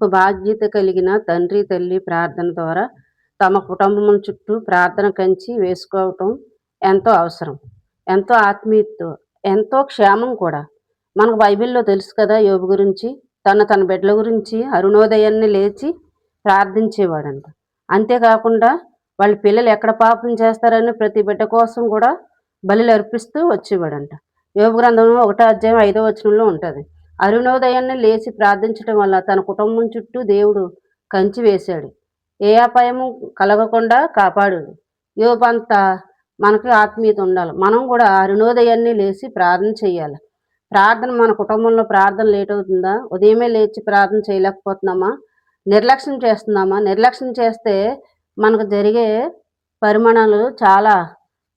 ఒక బాధ్యత కలిగిన తండ్రి తల్లి ప్రార్థన ద్వారా తమ కుటుంబం చుట్టూ ప్రార్థన కంచి వేసుకోవటం ఎంతో అవసరం. ఎంతో ఆత్మీయత ఎంతో క్షేమం కూడా. మనకు బైబిల్లో తెలుసు కదా యోబు గురించి. తన తన బిడ్డల గురించి అరుణోదయాన్ని లేచి ప్రార్థించేవాడంట. అంతేకాకుండా వాళ్ళ పిల్లలు ఎక్కడ పాపం చేస్తారని ప్రతి బిడ్డ కోసం కూడా బలిలు అర్పిస్తూ వచ్చేవాడంట. యోగ గ్రంథంలో ఒకటో అధ్యాయం ఐదో వచనంలో ఉంటుంది. అరుణోదయాన్ని లేచి ప్రార్థించటం వల్ల తన కుటుంబం చుట్టూ దేవుడు కంచి వేశాడు. ఏ అపాయము కలగకుండా కాపాడు యోబంతా మనకి ఆత్మీయత ఉండాలి. మనం కూడా అరుణోదయాన్ని లేచి ప్రార్థన చేయాలి. ప్రార్థన మన కుటుంబంలో ప్రార్థన లేట్ అవుతుందా? ఉదయమే లేచి ప్రార్థన చేయలేకపోతున్నామా? నిర్లక్ష్యం చేస్తున్నామా? నిర్లక్ష్యం చేస్తే మనకు జరిగే పరిమాణాలు చాలా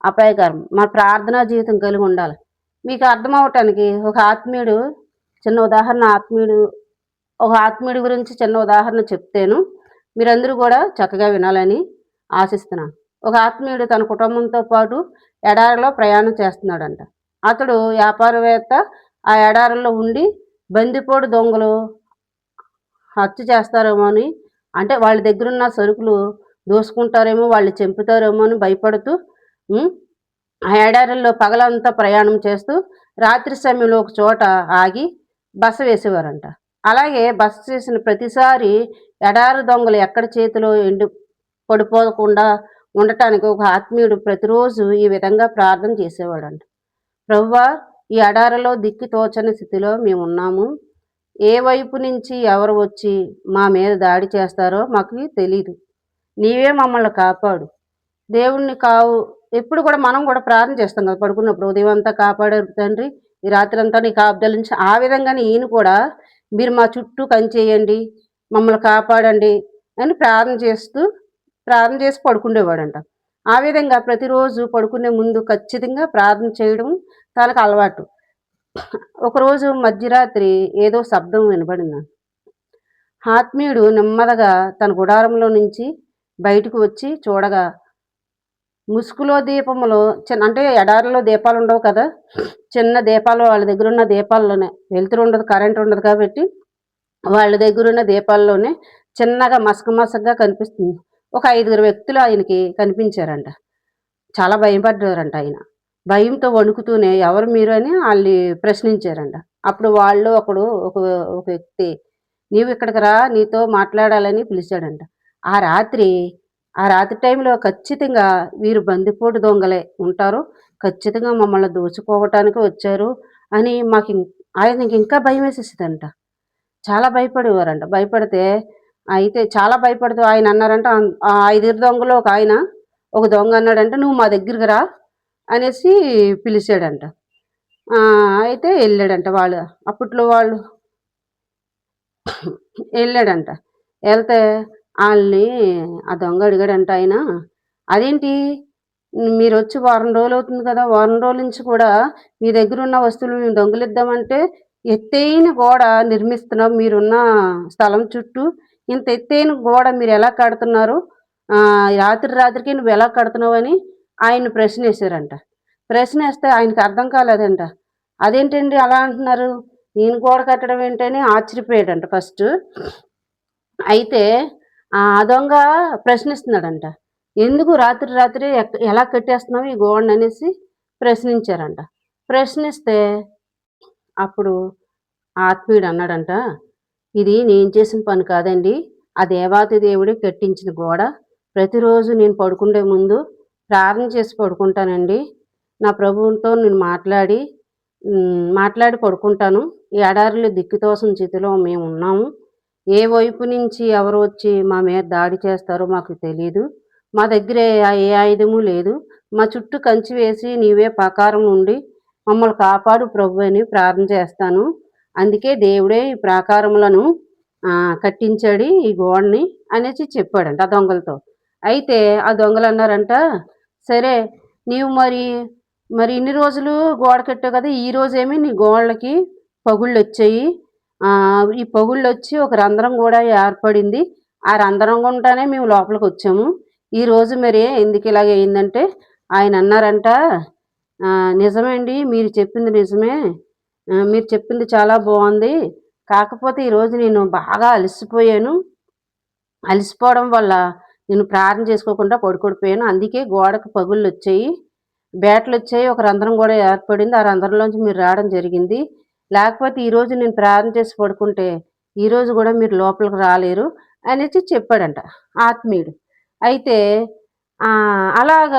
అపాయకరం. మన ప్రార్థనా జీవితం కలిగి ఉండాలి. మీకు అర్థం అవటానికి ఒక ఆత్మీయుడు చిన్న ఉదాహరణ ఆత్మీయుడు ఒక ఆత్మీయుడి గురించి చిన్న ఉదాహరణ చెప్తేను. మీరందరూ కూడా చక్కగా వినాలని ఆశిస్తున్నాను. ఒక ఆత్మీయుడు తన కుటుంబంతో పాటు ఎడారిలో ప్రయాణం చేస్తున్నాడంట. అతడు వ్యాపారవేత్త ఆ ఎడారిలో ఉండి బందిపోడు దొంగలు హత్య చేస్తారేమో అని అంటే వాళ్ళ దగ్గరున్న సరుకులు దోసుకుంటారేమో వాళ్ళు చంపుతారేమో అని భయపడుతూ ఆ ఎడారిలో పగలంతా ప్రయాణం చేస్తూ రాత్రి సమయంలో ఒక చోట ఆగి బస వేసేవారంట. అలాగే బస చేసిన ప్రతిసారి ఎడారి దొంగలు ఎక్కడ చేతిలో ఎండు పడిపోకుండా ఉండటానికి ఒక ఆత్మీయుడు ప్రతిరోజు ఈ విధంగా ప్రార్థన చేసేవాడంట. ప్రవ్వా ఈ ఎడారిలో దిక్కి తోచని స్థితిలో మేము ఉన్నాము ఏ వైపు నుంచి ఎవరు వచ్చి మా మీద దాడి చేస్తారో మాకు తెలియదు నీవే మమ్మల్ని కాపాడు. దేవుణ్ణి కావు. ఎప్పుడు కూడా మనం కూడా ప్రార్థన చేస్తాం కదా పడుకున్నప్పుడు. ఉదయం అంతా కాపాడారు తండ్రి. ఈ రాత్రంతా నీ కాపుదల నుంచి ఆ విధంగానే ఈయన కూడా మీరు మా చుట్టూ కంచేయండి మమ్మల్ని కాపాడండి అని ప్రార్థన చేస్తూ ప్రార్థన చేసి పడుకుండేవాడంట. ఆ విధంగా ప్రతిరోజు పడుకునే ముందు ఖచ్చితంగా ప్రార్థన చేయడం తనకు అలవాటు. ఒకరోజు మధ్యరాత్రి ఏదో శబ్దం వినబడింది. ఆత్మీయుడు నెమ్మదిగా తన గుడారంలో నుంచి బయటకు వచ్చి చూడగా ముసుగులో దీపములో చిన్న అంటే ఎడారిలో దీపాలు ఉండవు కదా? చిన్న దీపాలు వాళ్ళ దగ్గర ఉన్న దీపాల్లోనే. వెలుతురు ఉండదు కరెంట్ ఉండదు కాబట్టి వాళ్ళ దగ్గర ఉన్న దీపాల్లోనే చిన్నగా మసక మసకగా కనిపిస్తుంది. ఒక ఐదుగురు వ్యక్తులు ఆయనకి కనిపించారంట. చాలా భయపడ్డారంట ఆయన. భయంతో వణుకుతూనే ఎవరు మీరు అని వాళ్ళు ప్రశ్నించారంట. అప్పుడు వాళ్ళు ఒకడు ఒక ఒక వ్యక్తి నీవు ఇక్కడికి రా నీతో మాట్లాడాలని పిలిచాడంట. ఆ రాత్రి ఆ రాత్రి టైంలో ఖచ్చితంగా వీరు బందిపోటు దొంగలే ఉంటారు. ఖచ్చితంగా మమ్మల్ని దోచుకోవటానికి వచ్చారు అని మాకు ఆయనకి ఇంకా భయం వేసేసిందంట. చాలా భయపడేవారంట. భయపడితే అయితే చాలా భయపడుతూ ఆయన అన్నారంట ఆ ఐదుగురు దొంగలు ఒక ఆయన ఒక దొంగ అన్నాడంటే నువ్వు మా దగ్గరికి రా అనేసి పిలిచాడంట. అయితే వెళ్ళాడంట వాళ్ళు. అప్పట్లో వాళ్ళు వెళ్ళాడంట. వెళ్తే వాళ్ళని ఆ దొంగ అడిగాడంట ఆయన. అదేంటి? మీరు వచ్చి వారం రోజులు అవుతుంది కదా వారం రోజుల నుంచి కూడా మీ దగ్గర ఉన్న వస్తువులు మేము దొంగలిద్దామంటే ఎత్తైన గోడ నిర్మిస్తున్నాం మీరున్న స్థలం చుట్టూ. ఇంత ఎత్తైన గోడ మీరు ఎలా కడుతున్నారు? రాత్రి రాత్రికి నువ్వు ఎలా కడుతున్నావు అని ఆయన ప్రశ్న వేశారంట ప్రశ్న వేస్తే ఆయనకి అర్థం కాలేదంట. అదేంటండి అలా అంటున్నారు? నేను గోడ కట్టడం ఏంటని ఆశ్చర్యపోయాడంట ఫస్ట్. అయితే ఆ దొంగ ప్రశ్నిస్తున్నాడంట. ఎందుకు రాత్రి రాత్రి ఎలా కట్టేస్తున్నావు ఈ గోడ అనేసి ప్రశ్నించారంట. ప్రశ్నిస్తే అప్పుడు ఆత్మీయుడు అన్నాడంట ఇది నేను చేసిన పని కాదండి. ఆ దేవాతి దేవుడి కట్టించిన గోడ. ప్రతిరోజు నేను పడుకుండే ముందు ప్రార్థన చేసి పడుకుంటానండి. నా ప్రభువుతో నేను మాట్లాడి మాట్లాడి పడుకుంటాను. ఈ ఎడారిలో దిక్కుతోసం స్థితిలో మేము ఉన్నాము. ఏ వైపు నుంచి ఎవరు వచ్చి మా మీద దాడి చేస్తారో మాకు తెలియదు మా దగ్గర ఏ ఆయుధము లేదు. మా చుట్టూ కంచి వేసి నీవే ప్రాకారం నుండి మమ్మల్ని కాపాడు ప్రభు అని ప్రార్థన చేస్తాను. అందుకే దేవుడే ఈ ప్రాకారములను కట్టించాడు ఈ గోడని అనేసి చెప్పాడంట ఆ దొంగలతో. అయితే ఆ దొంగలు అన్నారంట సరే నీవు మరి మరి ఇన్ని రోజులు గోడ కట్టావు కదా ఈ రోజేమి నీ గోడలకి పగుళ్ళు వచ్చాయి. ఈ పగుళ్ళు వచ్చి ఒక రంధ్రం కూడా ఏర్పడింది. ఆ రంధ్రం గుంటానే మేము లోపలికి వచ్చాము. ఈ రోజు మరి ఎందుకు ఇలాగ అయిందంటే ఆయన అన్నారంట నిజమేండి మీరు చెప్పింది నిజమే. మీరు చెప్పింది చాలా బాగుంది. కాకపోతే ఈరోజు నేను బాగా అలసిపోయాను. అలసిపోవడం వల్ల నేను ప్రార్థన చేసుకోకుండా పడుకోడిపోయాను. అందుకే గోడకు పగుళ్ళు వచ్చాయి బేటలు వచ్చాయి ఒక రంధ్రం కూడా ఏర్పడింది. ఆ రంధ్రంలోంచి మీరు రావడం జరిగింది. లేకపోతే ఈరోజు నేను ప్రార్థన చేసి పడుకుంటే ఈరోజు కూడా మీరు లోపలికి రాలేరు అనేసి చెప్పాడంట ఆత్మీయుడు. అయితే అలాగ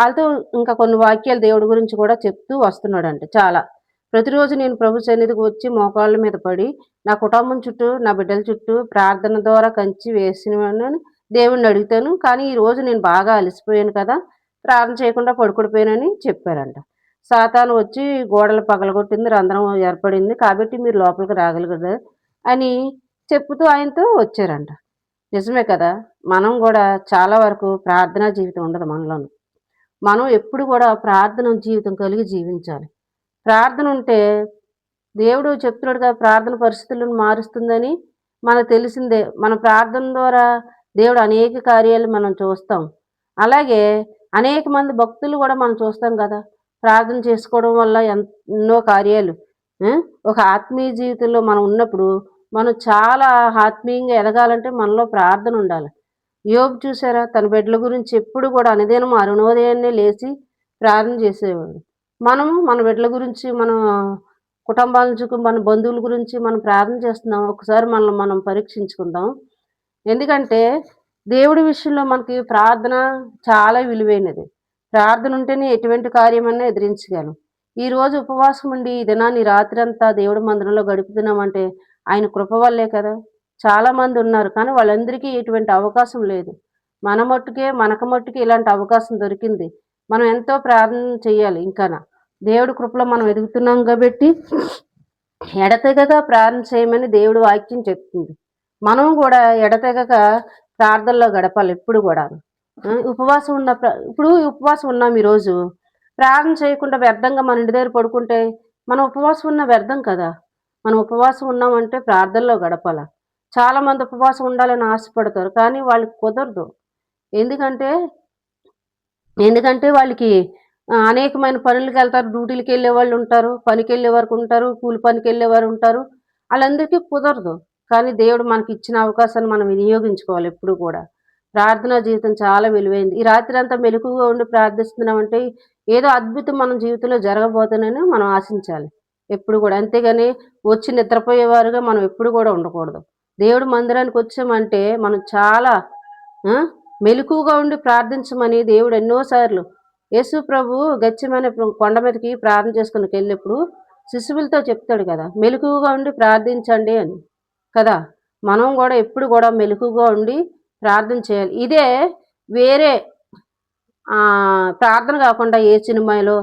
వాళ్ళతో ఇంకా కొన్ని వాక్యాలు దేవుడి గురించి కూడా చెప్తూ వస్తున్నాడంట చాలా. ప్రతిరోజు నేను ప్రభు సన్నిధికి వచ్చి మోకాళ్ళ మీద పడి నా కుటుంబం చుట్టూ నా బిడ్డల చుట్టూ ప్రార్థన ద్వారా కంచి వేసిన దేవుణ్ణి అడుగుతాను. కానీ ఈరోజు నేను బాగా అలసిపోయాను కదా ప్రార్థన చేయకుండా పడుకుడిపోయానని చెప్పారంట. సాతాను వచ్చి గోడలు పగలగొట్టింది రంధ్రం ఏర్పడింది కాబట్టి మీరు లోపలికి రాగలగదు అని చెప్పుతూ ఆయనతో వచ్చారంట. నిజమే కదా మనం కూడా చాలా వరకు ప్రార్థనా జీవితం ఉండదు మనలోను. మనం ఎప్పుడు కూడా ప్రార్థన జీవితం కలిగి జీవించాలి. ప్రార్థన ఉంటే దేవుడు చెప్తున్నాడుగా ప్రార్థన పరిస్థితులను మారుస్తుందని మనకు తెలిసిందే. మన ప్రార్థన ద్వారా దేవుడు అనేక కార్యాలు మనం చూస్తాం. అలాగే అనేక మంది భక్తులు కూడా మనం చూస్తాం కదా ప్రార్థన చేసుకోవడం వల్ల ఎన్నో కార్యాలు. ఒక ఆత్మీయ జీవితంలో మనం ఉన్నప్పుడు మనం చాలా ఆత్మీయంగా ఎదగాలంటే మనలో ప్రార్థన ఉండాలి. యోగు చూసారా? తన బిడ్డల గురించి ఎప్పుడు కూడా అనుదినం అరుణోదయాన్నే లేచి ప్రార్థన చేసేవాడు. మనము మన బిడ్డల గురించి మన కుటుంబాల నుంచి మన బంధువుల గురించి మనం ప్రార్థన చేస్తున్నాం. ఒకసారి మనల్ని మనం పరీక్షించుకుందాం. ఎందుకంటే దేవుడి విషయంలో మనకి ప్రార్థన చాలా విలువైనది. ప్రార్థన ఉంటేనే ఎటువంటి కార్యమన్నా ఎదిరించగలం. ఈ రోజు ఉపవాసం ఉండి ఈ దినాన్ని రాత్రి అంతా దేవుడి మందిరంలో గడుపుతున్నామంటే ఆయన కృప వల్లే కదా. చాలా మంది ఉన్నారు కానీ వాళ్ళందరికీ ఎటువంటి అవకాశం లేదు. మన మట్టుకే మనకు మట్టుకే ఇలాంటి అవకాశం దొరికింది. మనం ఎంతో ప్రార్థన చేయాలి ఇంకా దేవుడి కృపలో మనం ఎదుగుతున్నాం కాబట్టి ఎడతెగక ప్రార్థన చేయమని దేవుడు వాక్యం చెప్తుంది. మనం కూడా ఎడతెగక ప్రార్థనలో గడపాలి ఎప్పుడు కూడా ఉపవాసం ఉన్న ఇప్పుడు ఉపవాసం ఉన్నాం ఈరోజు. ప్రార్థన చేయకుండా వ్యర్థంగా మన ఇంటి దగ్గర పడుకుంటే మనం ఉపవాసం ఉన్న వ్యర్థం కదా. మనం ఉపవాసం ఉన్నామంటే ప్రార్థనలో గడపాల. చాలామంది ఉపవాసం ఉండాలని ఆశపడతారు కానీ వాళ్ళకి కుదరదు. ఎందుకంటే ఎందుకంటే వాళ్ళకి అనేకమైన పనులకు వెళ్తారు డ్యూటీలకు వెళ్ళే వాళ్ళు ఉంటారు పనికి వెళ్ళే వరకు ఉంటారు కూలి పనికి వెళ్ళే వారు ఉంటారు. వాళ్ళందరికీ కుదరదు. కానీ దేవుడు మనకి ఇచ్చిన అవకాశాన్ని మనం వినియోగించుకోవాలి ఎప్పుడు కూడా. ప్రార్థనా జీవితం చాలా విలువైంది. ఈ రాత్రి అంతా మెలకుగా ఉండి ప్రార్థిస్తున్నామంటే ఏదో అద్భుతం మన జీవితంలో జరగబోతుందని మనం ఆశించాలి. ఎప్పుడు కూడా. అంతేగాని వచ్చి నిద్రపోయేవారుగా మనం ఎప్పుడు కూడా ఉండకూడదు. దేవుడు మందిరానికి వచ్చామంటే మనం చాలా మెలకుగా ఉండి ప్రార్థించమని దేవుడు ఎన్నోసార్లు యేసు ప్రభు గచ్చమైన కొండ మీదకి ప్రార్థన చేసుకుని వెళ్ళినప్పుడు శిశువులతో చెప్తాడు కదా మెలకుగా ఉండి ప్రార్థించండి అని. కదా మనం కూడా ఎప్పుడు కూడా మెలకుగా ఉండి ప్రార్థన చేయాలి. ఇదే వేరే ప్రార్థన కాకుండా ఏ సినిమాలో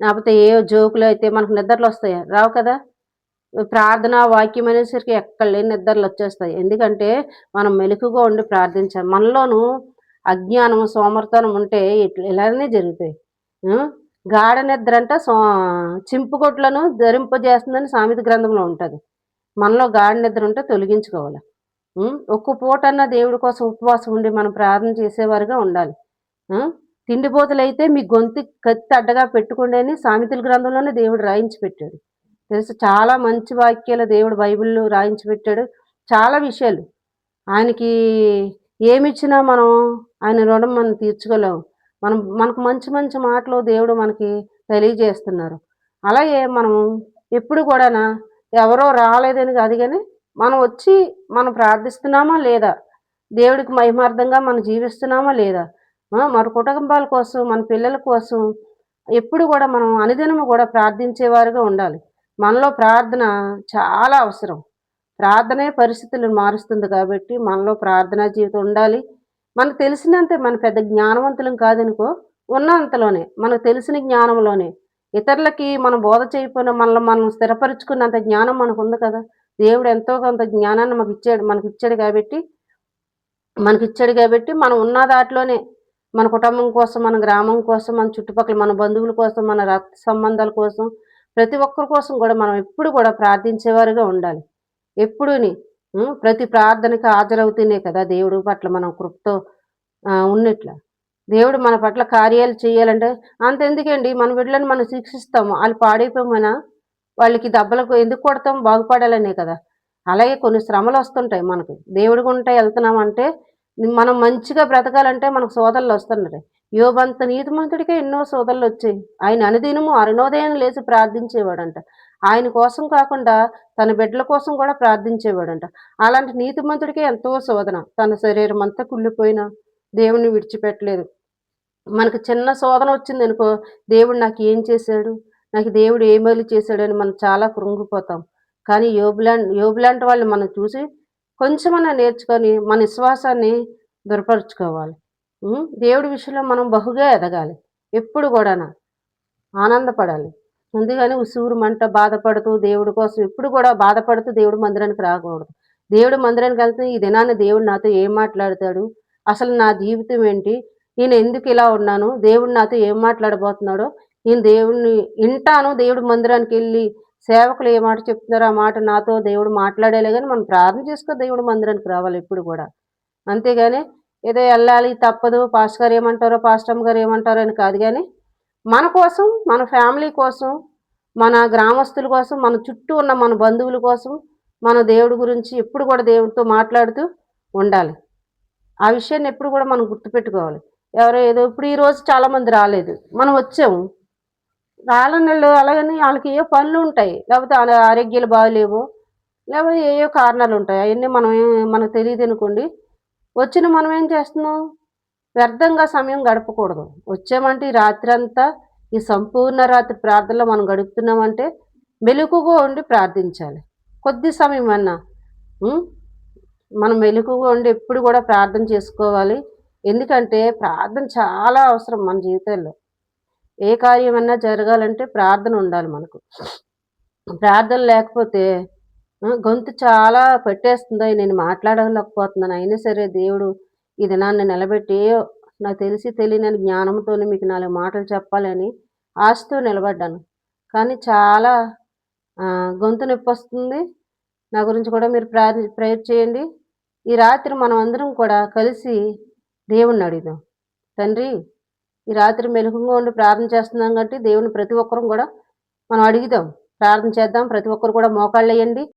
లేకపోతే ఏ జోకులు అయితే మనకు నిద్రలు వస్తాయా? రావు కదా? ప్రార్థన వాక్యం అనేసరికి ఎక్కడ లేని నిద్రలు వచ్చేస్తాయి. ఎందుకంటే మనం మెలకుగా ఉండి ప్రార్థించాలి. మనలోనూ అజ్ఞానం సోమర్తనం ఉంటే ఇట్లా ఇలానే జరుగుతాయి. గాఢ నిద్ర అంటే సో చింపుకొట్లను ధరింపజేస్తుందని సామెత గ్రంథంలో ఉంటుంది. మనలో గాఢ నిద్ర ఉంటే తొలగించుకోవాలి. ఒక్క పూట అన్న దేవుడి కోసం ఉపవాసం ఉండి మనం ప్రార్థన చేసేవారుగా ఉండాలి. తిండిపోతలు అయితే మీ గొంతు కత్తి అడ్డగా పెట్టుకోండి అని సామెతల గ్రంథంలోనే దేవుడు రాయించి పెట్టాడు. తెలుసు? చాలా మంచి వాక్యాలు దేవుడు బైబిల్లో రాయించి పెట్టాడు. చాలా విషయాలు. ఆయనకి ఏమిచ్చినా మనం ఆయన రుణం మనం తీర్చుకోలేము. మనం మనకు మంచి మంచి మాటలు దేవుడు మనకి తెలియజేస్తున్నారు. అలాగే మనం ఎప్పుడు కూడా ఎవరో రాలేదని కాదు కానీ మనం వచ్చి మనం ప్రార్థిస్తున్నామా లేదా? దేవుడికి మహిమార్థంగా మనం జీవిస్తున్నామా లేదా? మన కుటుంబాల కోసం మన పిల్లల కోసం ఎప్పుడు కూడా మనం అనుదినము కూడా ప్రార్థించేవారుగా ఉండాలి. మనలో ప్రార్థన చాలా అవసరం. ప్రార్థనే పరిస్థితులను మారుస్తుంది కాబట్టి మనలో ప్రార్థనా జీవితం ఉండాలి. మనకు తెలిసినంతే మన పెద్ద జ్ఞానవంతులం కాదనుకో ఉన్నంతలోనే మనకు తెలిసిన జ్ఞానంలోనే ఇతరులకి మనం బోధ చేయకపోయినా మనల్ని మనం స్థిరపరుచుకున్నంత జ్ఞానం మనకు ఉంది కదా. దేవుడు ఎంతో కొంత జ్ఞానాన్ని మాకు ఇచ్చాడు మనకి ఇచ్చాడు కాబట్టి మనకి ఇచ్చాడు కాబట్టి మనం ఉన్న దాంట్లోనే మన కుటుంబం కోసం మన గ్రామం కోసం మన చుట్టుపక్కల మన బంధువుల కోసం మన రక్త సంబంధాల కోసం ప్రతి ఒక్కరి కోసం కూడా మనం ఎప్పుడు కూడా ప్రార్థించేవారుగా ఉండాలి. ఎప్పుడుని ప్రతి ప్రార్థనకి హాజరవుతూనే కదా దేవుడు పట్ల మనం కృప్తో ఉన్నట్ల. దేవుడు మన పట్ల కార్యాలు చేయాలంటే అంతెందుకండి మన బిడ్డలను మనం శిక్షిస్తాము వాళ్ళు పాడైపోయినా వాళ్ళకి దెబ్బలకు ఎందుకు కొడతాం? బాగుపడాలనే కదా. అలాగే కొన్ని శ్రమలు వస్తుంటాయి మనకి. దేవుడి గుంట వెళ్తున్నామంటే మనం మంచిగా బ్రతకాలంటే మనకు సోదరులు వస్తున్నారు. యోబంత నీతిమంతుడికే ఎన్నో సోదరులు వచ్చాయి. ఆయన అనుదినము అరుణోదయం లేచి ప్రార్థించేవాడంట. ఆయన కోసం కాకుండా తన బిడ్డల కోసం కూడా ప్రార్థించేవాడంట. అలాంటి నీతిమంతుడికే ఎంతో శోధన. తన శరీరం అంతా కుళ్ళిపోయినా దేవుణ్ణి విడిచిపెట్టలేదు. మనకు చిన్న శోధన వచ్చింది అనుకో దేవుడు నాకు ఏం చేశాడు? నాకు దేవుడు ఏ మేలు చేశాడని మనం చాలా కృంగిపోతాం. కానీ యోబులాంటి యోబులాంటి వాళ్ళు మనం చూసి కొంచెమన్నా నేర్చుకొని మన విశ్వాసాన్ని దృఢపరచుకోవాలి. దేవుడి విషయంలో మనం బహుగా ఎదగాలి. ఎప్పుడు కూడా ఆనందపడాలి. అందుకని ఉసూరు మంట బాధపడుతూ దేవుడి కోసం ఎప్పుడు కూడా బాధపడుతూ దేవుడు మందిరానికి రాకూడదు. దేవుడు మందిరానికి వెళ్తే ఈ దినాన్ని దేవుడు నాతో ఏం మాట్లాడతాడు? అసలు నా జీవితం ఏంటి? నేను ఎందుకు ఇలా ఉన్నాను? దేవుడు నాతో ఏం మాట్లాడబోతున్నాడో నేను దేవుడిని వింటాను దేవుడి మందిరానికి వెళ్ళి సేవకులు ఏ మాట చెప్తున్నారో ఆ మాట నాతో దేవుడు మాట్లాడేలే కానీ మనం ప్రార్థన చేసుకో దేవుడి మందిరానికి రావాలి ఎప్పుడు కూడా. అంతేగాని ఏదో వెళ్ళాలి తప్పదు పాస్టర్ గారు ఏమంటారో పాస్టమ్ గారు ఏమంటారో అని కాదు కానీ మన కోసం మన ఫ్యామిలీ కోసం మన గ్రామస్తుల కోసం మన చుట్టూ ఉన్న మన బంధువుల కోసం మన దేవుడి గురించి ఎప్పుడు కూడా దేవుడితో మాట్లాడుతూ ఉండాలి. ఆ విషయాన్ని ఎప్పుడు కూడా మనం గుర్తుపెట్టుకోవాలి. ఎవరో ఏదో ఇప్పుడు ఈరోజు చాలామంది రాలేదు. మనం వచ్చాము. రాలని అలాగని వాళ్ళకి ఏ పనులు ఉంటాయి. లేకపోతే ఆరోగ్యాలు బాగలేవు. లేకపోతే ఏయో కారణాలు ఉంటాయి. అవన్నీ మనం మనకు తెలియదు అనుకోండి. వచ్చిన మనం ఏం చేస్తున్నాం? వ్యర్థంగా సమయం గడపకూడదు. వచ్చామంటే ఈ రాత్రి అంతా ఈ సంపూర్ణ రాత్రి ప్రార్థనలో మనం గడుపుతున్నామంటే మెలుకుగా ఉండి ప్రార్థించాలి. కొద్ది సమయం అన్నా మనం మెలుకుగా ఉండి ఎప్పుడు కూడా ప్రార్థన చేసుకోవాలి. ఎందుకంటే ప్రార్థన చాలా అవసరం మన జీవితంలో. ఏ కార్యమన్నా జరగాలంటే ప్రార్థన ఉండాలి మనకు. ప్రార్థన లేకపోతే గొంతు చాలా పెట్టేస్తుంది నేను మాట్లాడలేకపోతున్నాను. అయినా సరే దేవుడు ఇది నన్ను నిలబెట్టి నాకు తెలిసి తెలియని జ్ఞానంతో మీకు నాలుగు మాటలు చెప్పాలని ఆశతో నిలబడ్డాను. కానీ చాలా గొంతు నొప్పి వస్తుంది. నా గురించి కూడా మీరు ప్రార్థి ప్రేయర్ చేయండి. ఈ రాత్రి మనం అందరం కూడా కలిసి దేవుణ్ణి అడుగుదాం. తండ్రి ఈ రాత్రి మెలుగుగా ఉండి ప్రార్థన చేస్తున్నాం కాబట్టి దేవుని ప్రతి ఒక్కరూ కూడా మనం అడుగుదాం. ప్రార్థన చేద్దాం. ప్రతి ఒక్కరు కూడా మోకాళ్ళు వేయండి